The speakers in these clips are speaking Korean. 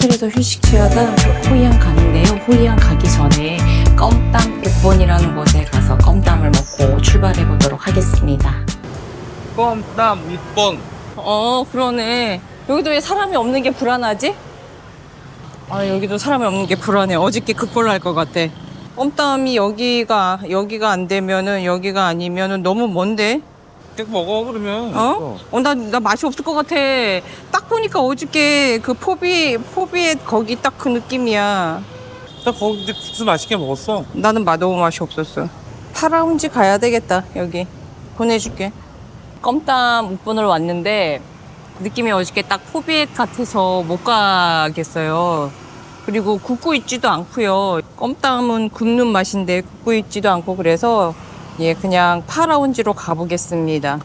호텔에서 휴식 취하다 호이안 가는데요. 호이안 가기 전에 껌땀 6번이라는 곳에 가서 껌땀을 먹고 출발해 보도록 하겠습니다. 껌땀 6번 어, 그러네. 여기도 왜 사람이 없는 게 불안하지? 아, 여기도 사람이 없는 게 불안해. 어저께 할것 같아. 껌땀이 여기가, 여기가 안 되면은, 여기가 아니면은 너무 먼데? 계속 먹어 그러면 어? 어, 나, 나 맛이 없을 것 같아. 딱 보니까 어저께 그 포비, 포비의 거기 딱 그 느낌이야. 나 거기 이제 국수 맛있게 먹었어 나는 맛 너무 맛이 없었어. 파라운지 가야 되겠다, 여기. 보내줄게. 껌땀 6번을 왔는데, 느낌이 어저께 딱 포비엣 같아서 못 가겠어요. 그리고 굽고 있지도 않고요. 껌땀은 굽는 맛인데 굽고 있지도 않고 그래서 예, 그냥 파라운지로 가보겠습니다.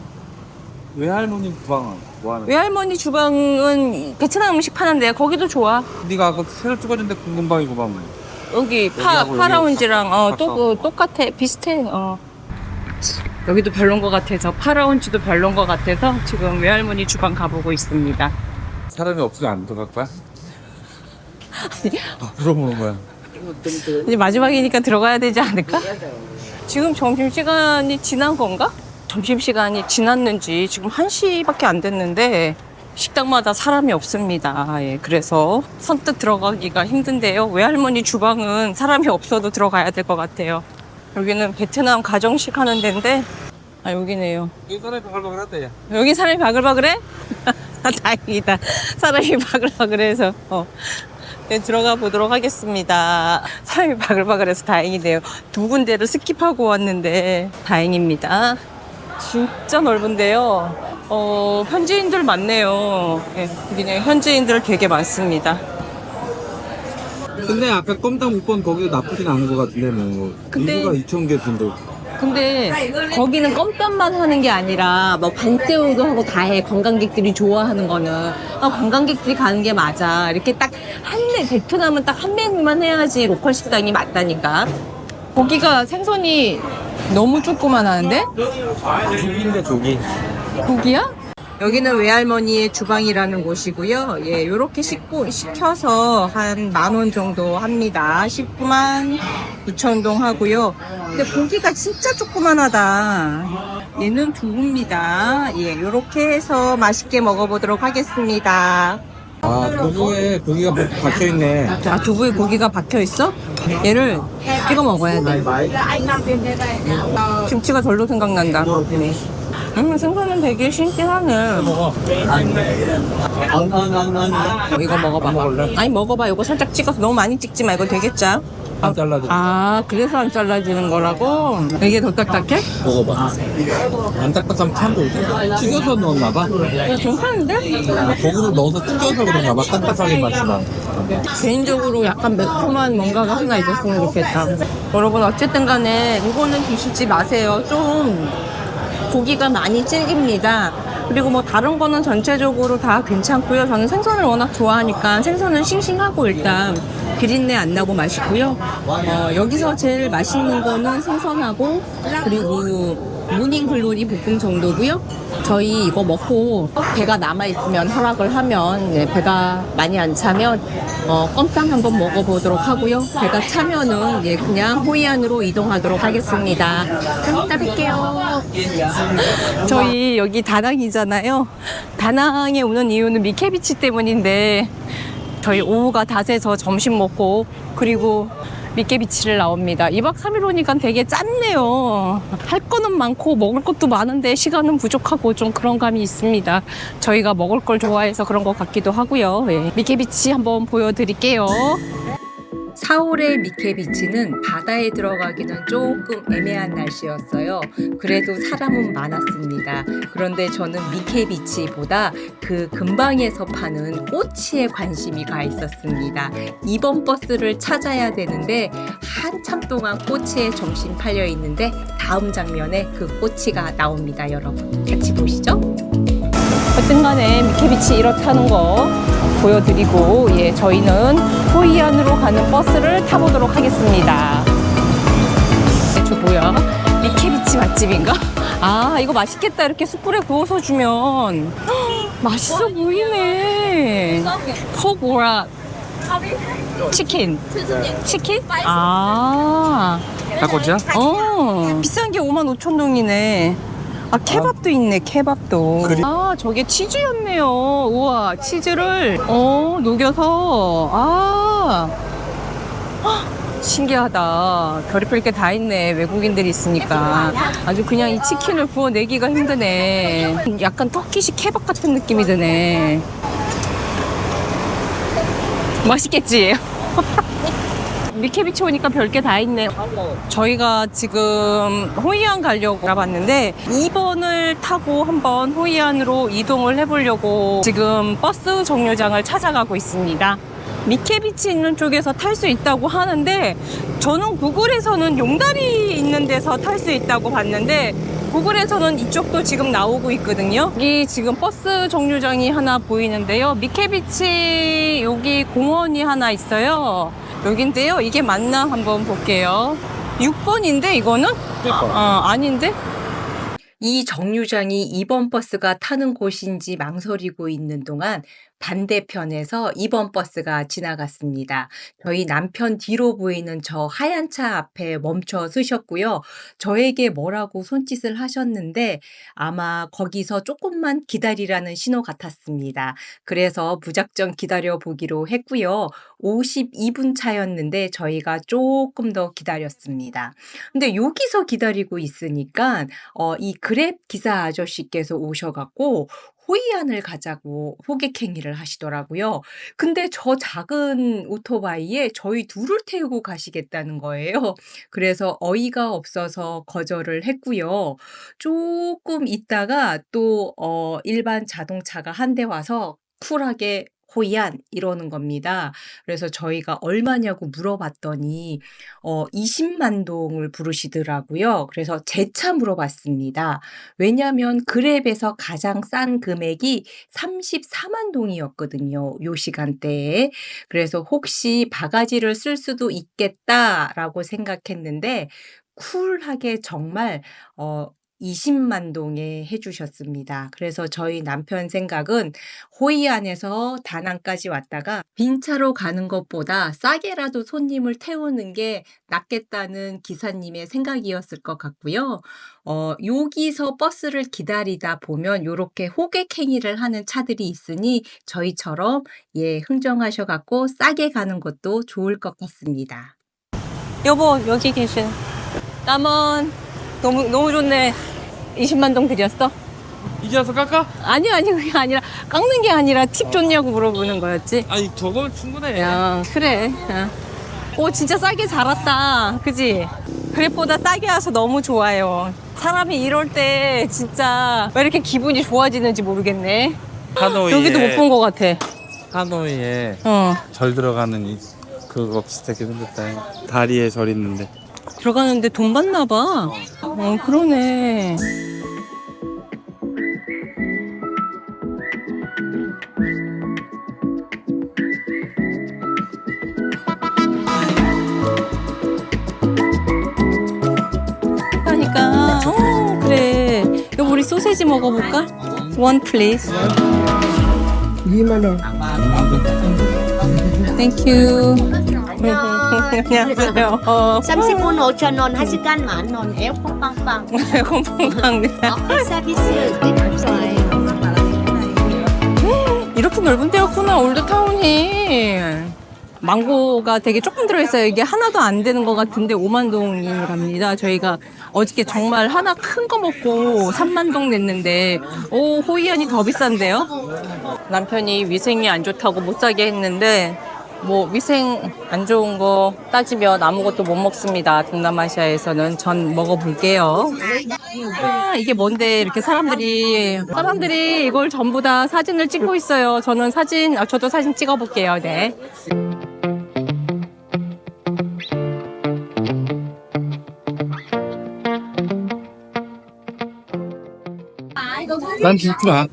외할머니 주방 뭐하는 외할머니 주방은 베트남 음식 파는데 거기도 좋아. 네가 아까 새로 찍어준 데 궁금방이구만 여기 파, 여기하고 파라운지랑 어, 여기 또, 그, 똑같아. 비슷해. 어. 여기도 별론 것 같아서 파라운지도 별론 것 같아서 지금 외할머니 주방 가보고 있습니다. 사람이 없으면 안 들어갈 거야? 아, 물어보는 거야 이제 마지막이니까 들어가야 되지 않을까? 지금 점심시간이 지난 건가? 점심시간이 지났는지 지금 1시밖에 안 됐는데 식당마다 사람이 없습니다. 예, 그래서 선뜻 들어가기가 힘든데요. 외할머니 주방은 사람이 없어도 들어가야 될 것 같아요. 여기는 베트남 가정식 하는 데인데 아 여기네요. 이 사람이 야 여기 사람이 바글바글해? 아, 다행이다. 사람이 바글바글해서 어. 네, 들어가 보도록 하겠습니다. 사람이 바글바글해서 다행이네요. 두 군데를 스킵하고 왔는데 다행입니다. 진짜 넓은데요. 어, 현지인들 많네요. 예, 여기는 현지인들 되게 많습니다. 근데 아까 껌땀 6번 거기도 나쁘진 않은 것 같은데 뭐 근데- 인구가 2천 개 정도 근데 거기는 껌땀만 하는 게 아니라 뭐 반새우도 하고 다 해. 관광객들이 좋아하는 거는 아, 관광객들이 가는 게 맞아. 이렇게 딱 한 매, 베트남은 딱 한 메뉴만 해야지 로컬 식당이 맞다니까. 고기가 생선이 너무 조그만 하는데? 조기인데 조기 고기야? 여기는 외할머니의 주방이라는 곳이고요. 예, 요렇게 식고, 시켜서 한 만 원 정도 합니다. 19만 2천 동 하고요. 근데 고기가 진짜 조그만하다. 얘는 두부입니다. 예, 요렇게 해서 맛있게 먹어보도록 하겠습니다. 아 두부에 고기가 뭐 박혀있네 자, 두부에 고기가 박혀 있어? 얘를 찍어 먹어야 돼. 김치가 절로 생각난다. 음, 생선은 되게 신기하네. 먹어 어, 이거 먹어봐. 아니 먹어봐. 이거 살짝 찍어서 너무 많이 찍지 말고 되겠죠? 안 잘라도 아 그래서 안 잘라지는 거라고? 이게 더 딱딱해? 먹어봐 안 딱딱하면 참고 튀겨서 넣었나 봐 어, 괜찮은데? 고기를 넣어서 튀겨서 그런가 봐 딱딱하게 맛이 나 개인적으로 약간 매콤한 뭔가가 하나 있었으면 좋겠다. 여러분 어쨌든 간에 이거는 드시지 마세요. 좀 고기가 많이 질깁니다. 그리고 뭐 다른 거는 전체적으로 다 괜찮고요. 저는 생선을 워낙 좋아하니까 생선은 싱싱하고 일단 비린내 안 나고 맛있고요. 어, 여기서 제일 맛있는 거는 생선하고 그리고 무닝 글로리 볶음 정도고요. 저희 이거 먹고 배가 남아 있으면 허락을 하면 네, 배가 많이 안 차면 어, 껌땅 한번 먹어보도록 하고요. 배가 차면은 예, 그냥 호이안으로 이동하도록 하겠습니다. 좀 이따 뵐게요. 저희 여기 다낭이잖아요. 다낭에 오는 이유는 미케비치 때문인데 저희 오후가 다 돼서 점심 먹고 그리고 미케비치를 나옵니다. 2박 3일 오니까 되게 짠네요. 할 거는 많고 먹을 것도 많은데 시간은 부족하고 좀 그런 감이 있습니다. 저희가 먹을 걸 좋아해서 그런 것 같기도 하고요. 예. 미케비치 한번 보여드릴게요. 4월의 미케비치는 바다에 들어가기는 조금 애매한 날씨였어요. 그래도 사람은 많았습니다. 그런데 저는 미케비치보다 그 근방에서 파는 꼬치에 관심이 가 있었습니다. 이번 버스를 찾아야 되는데 한참 동안 꼬치에 점심 팔려 있는데 다음 장면에 그 꼬치가 나옵니다, 여러분. 같이 보시죠. 어쨌든 간에 미케비치 이렇다는 거 보여드리고 예 저희는 호이안으로 가는 버스를 타보도록 하겠습니다. 저 뭐야? 미케비치 맛집인가? 아 이거 맛있겠다 이렇게 숯불에 구워서 주면 헉, 맛있어 보이네. 퍼보라 치킨. 치킨? 아. 닭꼬치야? 어. 비싼 게 5만 5천 동이네. 아, 케밥도 있네, 케밥도. 그리- 아, 저게 치즈였네요. 우와, 치즈를, 어, 녹여서, 아. 헉, 신기하다. 별의별 게 다 있네. 외국인들이 있으니까. 아주 그냥 이 치킨을 구워내기가 힘드네. 약간 터키식 케밥 같은 느낌이 드네. 맛있겠지? 미케비치 오니까 별게 다 있네. 저희가 지금 호이안 가려고 알아봤는데 2번을 타고 한번 호이안으로 이동을 해보려고 지금 버스 정류장을 찾아가고 있습니다. 미케비치 있는 쪽에서 탈 수 있다고 하는데 저는 구글에서는 용다리 있는 데서 탈 수 있다고 봤는데 구글에서는 이쪽도 지금 나오고 있거든요. 여기 지금 버스 정류장이 하나 보이는데요. 미케비치 여기 공원이 하나 있어요. 여긴데요. 이게 맞나 한번 볼게요. 6번인데 이거는? 어, 아닌데? 이 정류장이 2번 버스가 타는 곳인지 망설이고 있는 동안 반대편에서 2번 버스가 지나갔습니다. 저희 남편 뒤로 보이는 저 하얀 차 앞에 멈춰 서셨고요. 저에게 뭐라고 손짓을 하셨는데 아마 거기서 조금만 기다리라는 신호 같았습니다. 그래서 무작정 기다려 보기로 했고요. 52분 차였는데 저희가 조금 더 기다렸습니다. 근데 여기서 기다리고 있으니까 어, 이 그랩 기사 아저씨께서 오셔 갖고 호이안을 가자고 호객행위를 하시더라고요. 근데 저 작은 오토바이에 저희 둘을 태우고 가시겠다는 거예요. 그래서 어이가 없어서 거절을 했고요. 조금 있다가 또 어, 일반 자동차가 한 대 와서 쿨하게 호이안 이러는 겁니다. 그래서 저희가 얼마냐고 물어봤더니 어 20만 동을 부르시더라고요. 그래서 재차 물어봤습니다. 왜냐하면 그랩에서 가장 싼 금액이 34만 동이었거든요. 요 시간대에. 그래서 혹시 바가지를 쓸 수도 있겠다라고 생각했는데 쿨하게 정말 어 20만 동에 해주셨습니다. 그래서 저희 남편 생각은 호이안에서 다낭까지 왔다가 빈 차로 가는 것보다 싸게라도 손님을 태우는 게 낫겠다는 기사님의 생각이었을 것 같고요. 어, 여기서 버스를 기다리다 보면 이렇게 호객 행위를 하는 차들이 있으니 저희처럼 예, 흥정하셔갖고 싸게 가는 것도 좋을 것 같습니다. 여보, 여기 계신. 남원. 너무, 너무 좋네. 20만 동 드렸어? 이제 와서 깎아? 아니, 아니, 그게 아니라, 깎는 게 아니라 팁 줬냐고 물어보는 거였지. 아니 저거면 충분해 야, 그래. 야. 오, 진짜 싸게 잘 왔다. 그지? 그랩보다 싸게 와서 너무 좋아요. 사람이 이럴 때 진짜 왜 이렇게 기분이 좋아지는지 모르겠네. 하노이에 여기도 못 본 것 같아. 하노이에 어. 절 들어가는 이 그거 비슷하게 생겼다 다리에 절 있는데 들어가는데 돈 받나 봐. 어, 그러네. 하니까 어 그래 여보 우리 소세지 먹어볼까? 원 플리즈 땡큐 안녕하세요. 어. 30분 5천 원, 1시간 만 원, 에어 콩빵빵. 공방방네 어, 서비스 좋아요. 이렇게 넓은 데였구나 올드타운이. 망고가 되게 조금 들어있어요. 이게 하나도 안 되는 것 같은데 5만 동이랍니다. 저희가 어저께 정말 하나 큰 거 먹고 3만 동 냈는데 오 호이안이 더 비싼데요? 남편이 위생이 안 좋다고 못 사게 했는데 뭐 위생 안 좋은 거 따지면 아무것도 못 먹습니다 동남아시아에서는 전 먹어볼게요 아, 이게 뭔데 이렇게 사람들이 사람들이 이걸 전부 다 사진을 찍고 있어요. 저는 사진 아, 저도 사진 찍어 볼게요. 네. 난 마.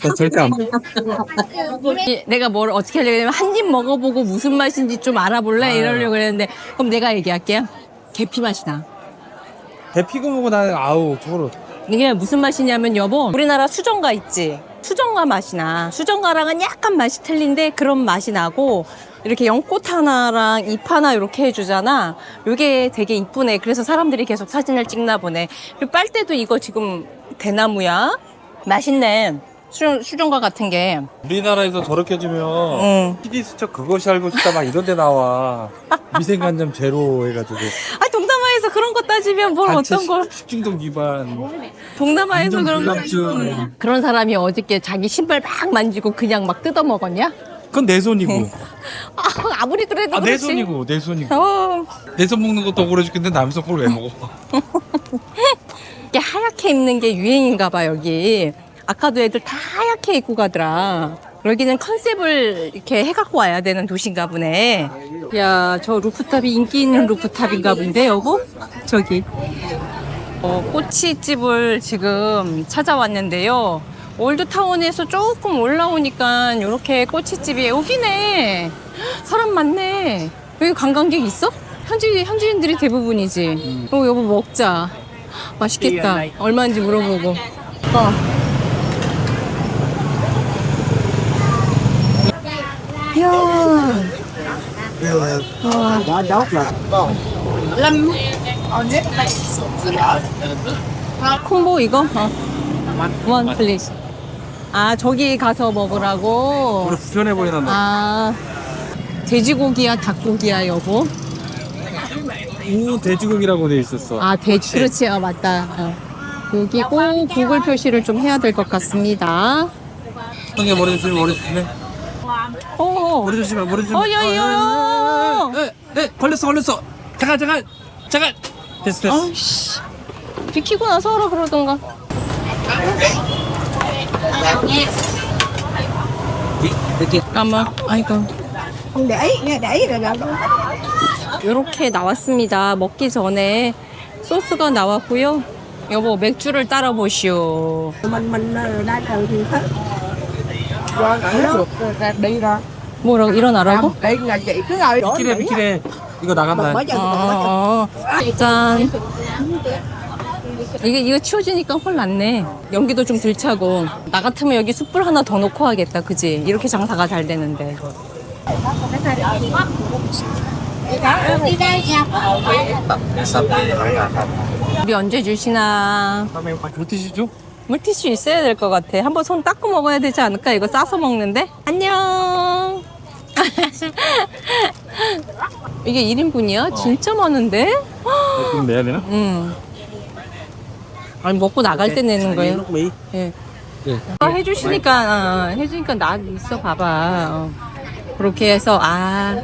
나 절대 안 먹어. 이- 내가 뭘 어떻게 하려고 했냐면 한 입 먹어보고 무슨 맛인지 좀 알아볼래 이러려고 그랬는데 그럼 내가 얘기할게요. 계피 맛이 나. 배 피고 먹고 나는 아우 저거로 이게 무슨 맛이냐면 여보 우리나라 수정가 있지 수정과 맛이 나. 수정과랑은 약간 맛이 틀린데 그런 맛이 나고 이렇게 연꽃 하나랑 잎 하나 이렇게 해주잖아. 이게 되게 이쁘네. 그래서 사람들이 계속 사진을 찍나 보네. 그리고 빨대도 이거 지금 대나무야. 맛있네. 수, 수정과 같은 게. 우리나라에서 저렇게 주면 응. PD 수첩 그것이 알고 싶다 막 이런 데 나와. 위생관념 제로 해가지고. 아 동남아에서 그런 거 따지면 뭘 단체 어떤 걸? 식- 식중독 위반. 동남아에서 그런 거. 그런 사람이 어저께 자기 신발 막 만지고 그냥 막 뜯어 먹었냐? 그건 내 손이고. 아, 아무리 그래도 아, 내 그렇지. 손이고, 내 손이고. 어, 내 손 먹는 것도 억울해 죽겠는데 남의 손 걸 왜 먹어? 이게 하얗게 입는 게 유행인가 봐 여기. 아까도 애들 다 하얗게 입고 가더라. 여기는 컨셉을 이렇게 해갖고 와야 되는 도시인가 보네. 야, 저 루프탑이 인기 있는 루프탑인가 본데, 여보? 저기. 어, 꼬치집을 지금 찾아왔는데요. 올드타운에서 조금 올라오니까 이렇게 꼬치집이 여기네. 사람 많네. 여기 관광객 있어? 현지, 현지인들이 대부분이지. 어, 여보 먹자. 맛있겠다. 얼마인지 물어보고. 어. 이야. 콤보 이거? 어. 원 플리즈. 아 저기 가서 먹으라고. 불편해 보이나 너. 아 돼지고기야 닭고기야 여보? 우 돼지고기라고 돼 있었어. 아 돼지 그렇지 아 맞다. 어. 여기 꼭 구글 표시를 좀 해야 될 것 같습니다. 형님 머리 조심, 머리 조심해. 어. 머리 조심해, 머리 조심해. 어, 야, 야, 야. 에, 에, 걸렸어, 걸렸어. 잠깐, 잠깐, 잠깐. 됐어, 됐어. 아이씨. 비키고 나서 하라 그러던가. 잠깐만. 아이고. 이렇게 나왔습니다. 먹기 전에 소스가 나왔고요. 여보 맥주를 따라 보시오. 뭐라고 일어나라고? 비키래, 비키래. 이거 나간다. 어, 어. 짠. 이게 이거 치워지니까 훨 낫네. 연기도 좀덜 차고. 나 같으면 여기 숯불 하나 더 놓고 하겠다. 그지? 이렇게 장사가 잘 되는데. 우리 언제 주시나? 물티슈 줘? 물티슈 있어야 될 것 같아. 한번 손 닦고 먹어야 되지 않을까? 이거 싸서 먹는데? 안녕. 이게 1인분이야? 진짜 많은데? 좀 내야 되나? 응. 아니 먹고 나갈 때 내는 거예요. 예. 네. 어, 해주시니까 어, 해주니까 나 있어 봐봐. 어. 그렇게 해서 아,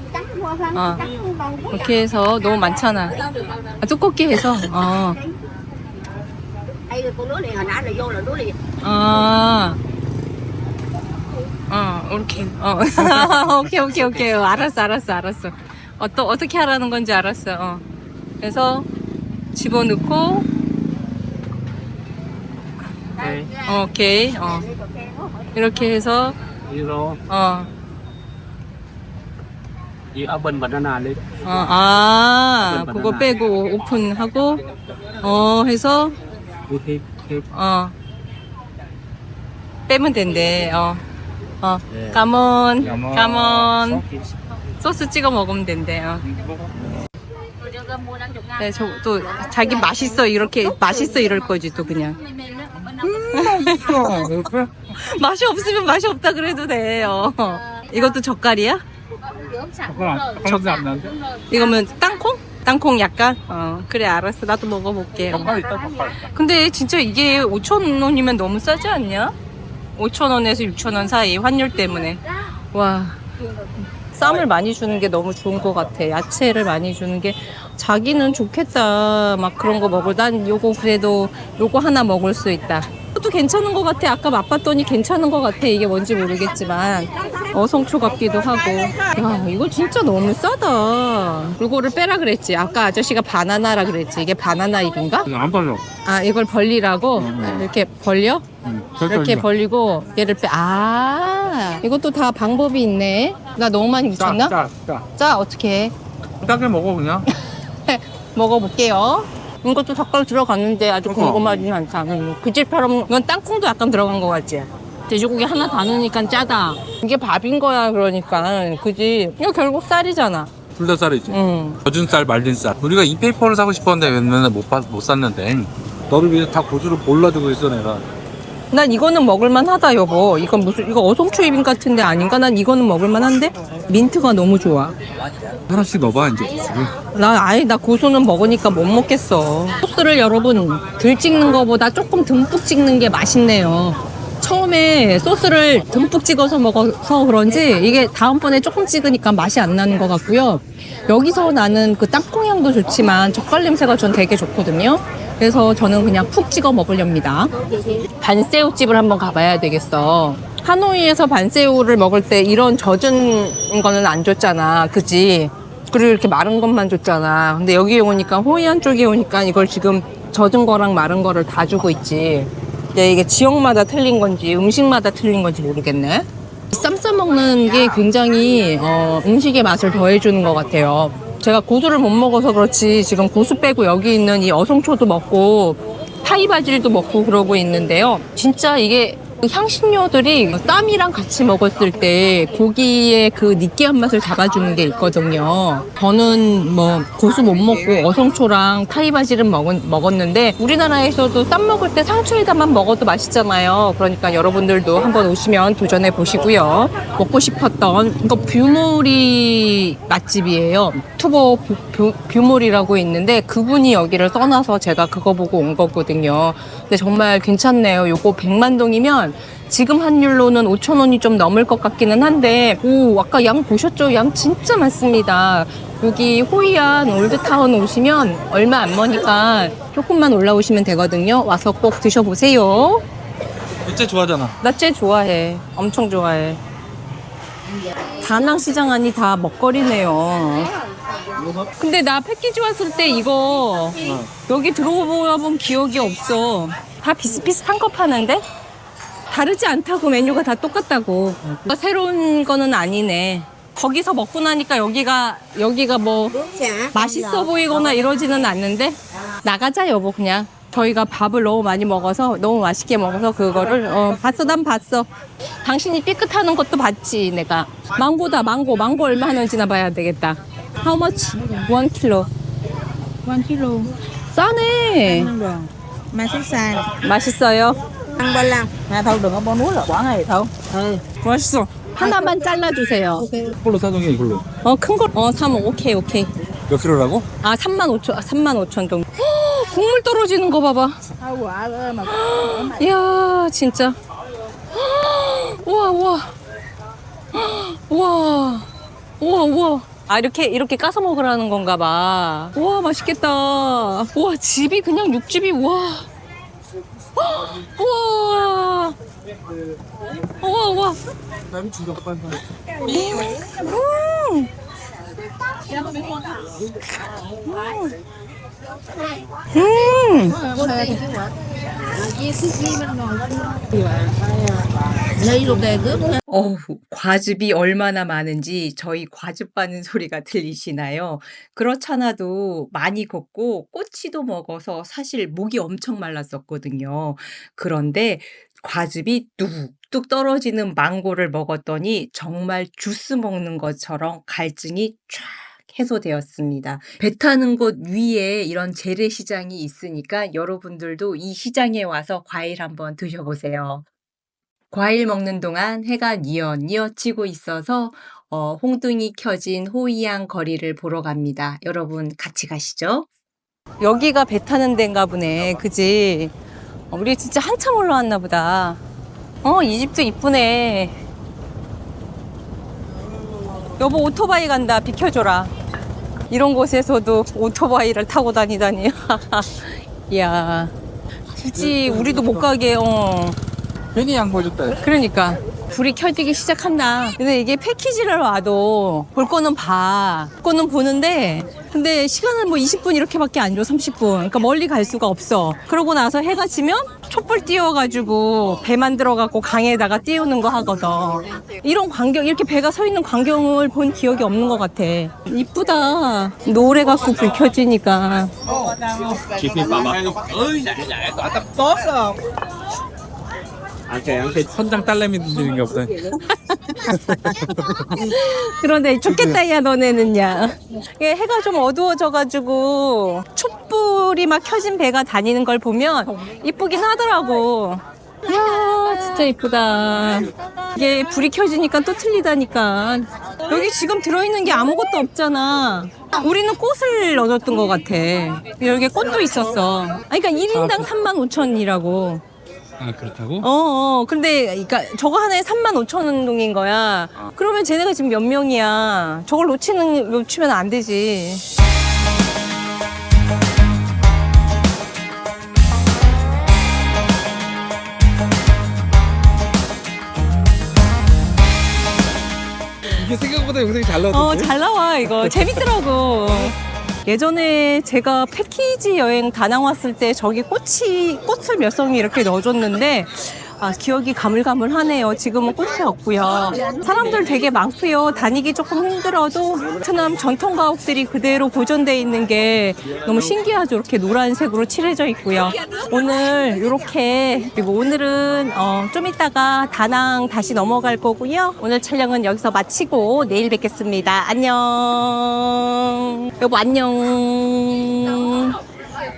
어. 그렇게 해서 너무 많잖아. 아, 두껍게 해서 어. Đây con đứa này hồi nãy là vô là đứa liền 아. 어, 이렇게. 어. 오케이, 오케이, 오케이. 어, 알았어, 알았어, 알았어. 어, 또 어떻게 하라는 건지 알았어. 어. 그래서 집어넣고, 네. 어, 오케이. 어. 이렇게 해서, Zero 어. Ở bên banana 어, 아, 그거 빼고 오픈하고, 어, 해서, Thêm thêm 어. 빼면 된대, 어. 어. 네. 까몬, 까몬. 까몬. 소스 찍어 먹으면 된대, 어. 네, 저, 또, 자기 맛있어, 이렇게, 맛있어, 이럴 거지, 또 그냥. 맛이 없으면 맛이 없다 그래도 돼, 어. 이것도 젓갈이야? 젓갈 안 나는데? 이거면 땅콩? 땅콩 약간? 어, 그래, 알았어. 나도 먹어볼게. 젓갈 있다, 젓갈. 근데 진짜 이게 5,000원이면 너무 싸지 않냐? 5,000원에서 6,000원 사이 환율 때문에. 와. 쌈을 많이 주는 게 너무 좋은 것 같아. 야채를 많이 주는 게 자기는 좋겠다. 막 그런 거 먹을. 난 요거 그래도 요거 하나 먹을 수 있다. 이것도 괜찮은 것 같아. 아까 맛봤더니 괜찮은 것 같아. 이게 뭔지 모르겠지만 어성초 같기도 하고. 야 이거 진짜 너무 싸다. 요거를 빼라 그랬지. 아까 아저씨가 바나나라 그랬지. 이게 바나나 잎인가? 안 빠져. 아 이걸 벌리라고 이렇게 벌려? 응. 이렇게 벌리고 얘를 빼. 아 이것도 다 방법이 있네. 나 너무 많이 묻혔나? 짜, 짜, 자 어떻게 해? 짜. 짜게 먹어, 그냥. 먹어볼게요. 이것도 젓갈 들어갔는데 아주. 궁금하진 않다. 음, 그 집처럼 이건 땅콩도 약간 들어간 것 같지? 돼지고기 하나 다 넣으니까 짜다. 이게 밥인 거야, 그러니까. 그지? 이거 결국 쌀이잖아. 둘다 쌀이지. 응. 젖은 쌀, 말린 쌀. 우리가 이 페이퍼를 사고 싶었는데 맨날 못, 봐- 못 샀는데. 너를 위해서 다 고수를 골라주고 있어, 내가. 난 이거는 먹을만 하다, 여보. 이건 무슨, 이거 어송초입인 같은데 아닌가? 난 이거는 먹을만 한데? 민트가 너무 좋아. 하나씩 넣어봐, 이제. 지금. 나 아예 나 고수는 먹으니까 못 먹겠어. 소스를 여러분 덜 찍는 거보다 조금 듬뿍 찍는 게 맛있네요. 처음에 소스를 듬뿍 찍어서 먹어서 그런지 이게 다음번에 조금 찍으니까 맛이 안 나는 것 같고요. 여기서 나는 그 땅콩 향도 좋지만 젓갈 냄새가 전 되게 좋거든요. 그래서 저는 그냥 푹 찍어 먹으렵니다. 반새우집을 한번 가봐야 되겠어. 하노이에서 반새우를 먹을 때 이런 젖은 거는 안 줬잖아. 그지? 그리고 이렇게 마른 것만 줬잖아. 근데 여기 오니까 호이안 쪽에 오니까 이걸 지금 젖은 거랑 마른 거를 다 주고 있지. 근데 이게 지역마다 틀린 건지 음식마다 틀린 건지 모르겠네. 쌈 싸 먹는 게 굉장히 어, 음식의 맛을 더해주는 것 같아요. 제가 고수를 못 먹어서 그렇지 지금 고수 빼고 여기 있는 이 어송초도 먹고 파이바질도 먹고 그러고 있는데요. 진짜 이게 향신료들이 쌈이랑 같이 먹었을 때 고기의 그 느끼한 맛을 잡아주는 게 있거든요. 저는 뭐 고수 못 먹고 어송초랑 타이바질은 먹은, 먹었는데 우리나라에서도 쌈 먹을 때 상추에다만 먹어도 맛있잖아요. 그러니까 여러분들도 한번 오시면 도전해 보시고요. 먹고 싶었던 이거 뷰모리 맛집이에요. 투보 뷰, 뷰, 뷰모리라고 있는데 그분이 여기를 써놔서 제가 그거 보고 온 거거든요. 근데 정말 괜찮네요. 요거 100만 동이면 지금 환율로는 5천 원이 좀 넘을 것 같기는 한데 오 아까 양 보셨죠? 양 진짜 많습니다. 여기 호이안 올드타운 오시면 얼마 안 머니까 조금만 올라오시면 되거든요. 와서 꼭 드셔보세요. 진짜 좋아하잖아. 나쟤 좋아해. 엄청 좋아해. 다낭 시장 안이 다 먹거리네요. 근데 나 패키지 왔을 때 이거 여기 들어보아 본 기억이 없어. 다 비슷비슷한 거 파는데? 다르지 않다고 메뉴가 다 똑같다고. 새로운 거는 아니네. 거기서 먹고 나니까 여기가 여기가 뭐 맛있어 보이거나 이러지는 않는데? 나가자 여보 그냥. 저희가 밥을 너무 많이 먹어서 너무 맛있게 먹어서 그거를 어 봤어 난 봤어. 당신이 삐끗하는 것도 봤지 내가. 망고다 망고. 망고 얼마 하는지 나 봐야 되겠다. How much? One kilo. 1 kg 싸네. ăn rồi mà sốt xài 맛있어요 thôi đừng có bó núi là quả này thôi. Ừ. 맛있어 하나만 잘라주세요 이걸로 사동이야, 이걸로. 어큰거어 사면 오케이 오케이 몇 킬로라고? 아 3만 5천 3만 5천 정도 헉, 국물 떨어지는 거 봐봐. Quả đó mà 이야 진짜. 우와 우와. 우와. 우와 우와. 아 이렇게 이렇게 까서 먹으라는 건가 봐. 우와 맛있겠다. 우와 집이 그냥 육집이 우와 우와 우와 우와 음. 음. 어우, 과즙이 얼마나 많은지 저희 과즙 빠는 소리가 들리시나요? 그렇잖아도 많이 걷고 꼬치도 먹어서 사실 목이 엄청 말랐었거든요. 그런데 과즙이 뚝뚝 떨어지는 망고를 먹었더니 정말 주스 먹는 것처럼 갈증이 쫙 해소되었습니다. 배 타는 곳 위에 이런 재래시장이 있으니까 여러분들도 이 시장에 와서 과일 한번 드셔보세요. 과일 먹는 동안 해가 뉘엿뉘엿지고 있어서 어, 홍등이 켜진 호이안 거리를 보러 갑니다. 여러분 같이 가시죠. 여기가 배 타는 데인가 보네. 그지? 어, 우리 진짜 한참 올라왔나 보다. 어, 이 집도 이쁘네. 여보 오토바이 간다. 비켜줘라. 이런 곳에서도 오토바이를 타고 다니다니. 이야. 굳이 우리도 못 가게, 어. 괜히 양보해줬다. 그러니까 불이 켜지기 시작한다. 근데 이게 패키지를 와도 볼 거는 봐. 볼 거는 보는데 근데 시간은 뭐 20분 이렇게밖에 안 줘. 30분. 그러니까 멀리 갈 수가 없어. 그러고 나서 해가 지면 촛불 띄워가지고 배 만들어 갖고 강에다가 띄우는 거 하거든. 이런 광경 이렇게 배가 서 있는 광경을 본 기억이 없는 것 같아. 이쁘다. 노래 갖고 불 켜지니까. 선장 딸내미 들리는 게 없어요. 그런데 좋겠다 야 너네는야. 이게 해가 좀 어두워져가지고 촛불이 막 켜진 배가 다니는 걸 보면 이쁘긴 하더라고. 이야 진짜 이쁘다. 이게 불이 켜지니까 또 틀리다니까. 여기 지금 들어있는 게 아무것도 없잖아. 우리는 꽃을 넣어줬던 것 같아. 여기 꽃도 있었어. 아니, 그러니까 1인당 3만 5천이라고 아 그렇다고? 어, 어. 근데, 그니까, 저거 하나에 3만 5천 원 동인 거야. 그러면 쟤네가 지금 몇 명이야. 저걸 놓치는, 놓치면 안 되지. 이게 생각보다 영상이 잘 어, 나왔던데? 잘 나와, 이거. 재밌더라고. 예전에 제가 패키지 여행 다낭 왔을 때 저기 꽃이, 꽃을 몇 송이 이렇게 넣어줬는데, 아, 기억이 가물가물하네요. 지금은 꽃이 없고요. 사람들 되게 많고요. 다니기 조금 힘들어도 베트남 전통 가옥들이 그대로 보존돼 있는 게 너무 신기하죠. 이렇게 노란색으로 칠해져 있고요. 오늘 이렇게 그리고 오늘은 어, 좀 이따가 다낭 다시 넘어갈 거고요. 오늘 촬영은 여기서 마치고 내일 뵙겠습니다. 안녕. 여보 안녕.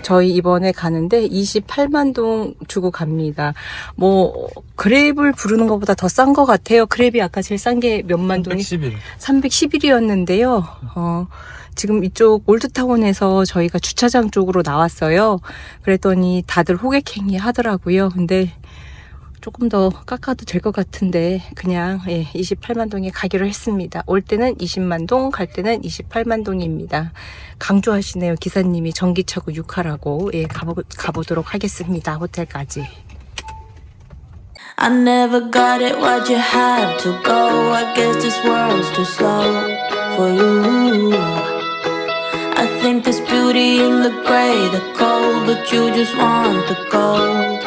저희 이번에 가는데 28만 동 주고 갑니다. 뭐 그랩을 부르는 것보다 더 싼 것 같아요. 그랩이 아까 제일 싼 게 몇만 돈이 111. 311이었는데요. 어, 지금 이쪽 올드타운에서 저희가 주차장 쪽으로 나왔어요. 그랬더니 다들 호객행위 하더라고요. 근데 조금 더 깎아도 될 것 같은데 그냥 예, 28만 동에 가기로 했습니다. 올 때는 20만 동, 갈 때는 28만 동입니다. 강조하시네요. 기사님이 전기차고 6하라고 예, 가보, 가보도록 하겠습니다. 호텔까지. I never got it, why'd you have to go? I guess this world's too slow for you. I think there's beauty in the gray, the cold, but you just want the gold.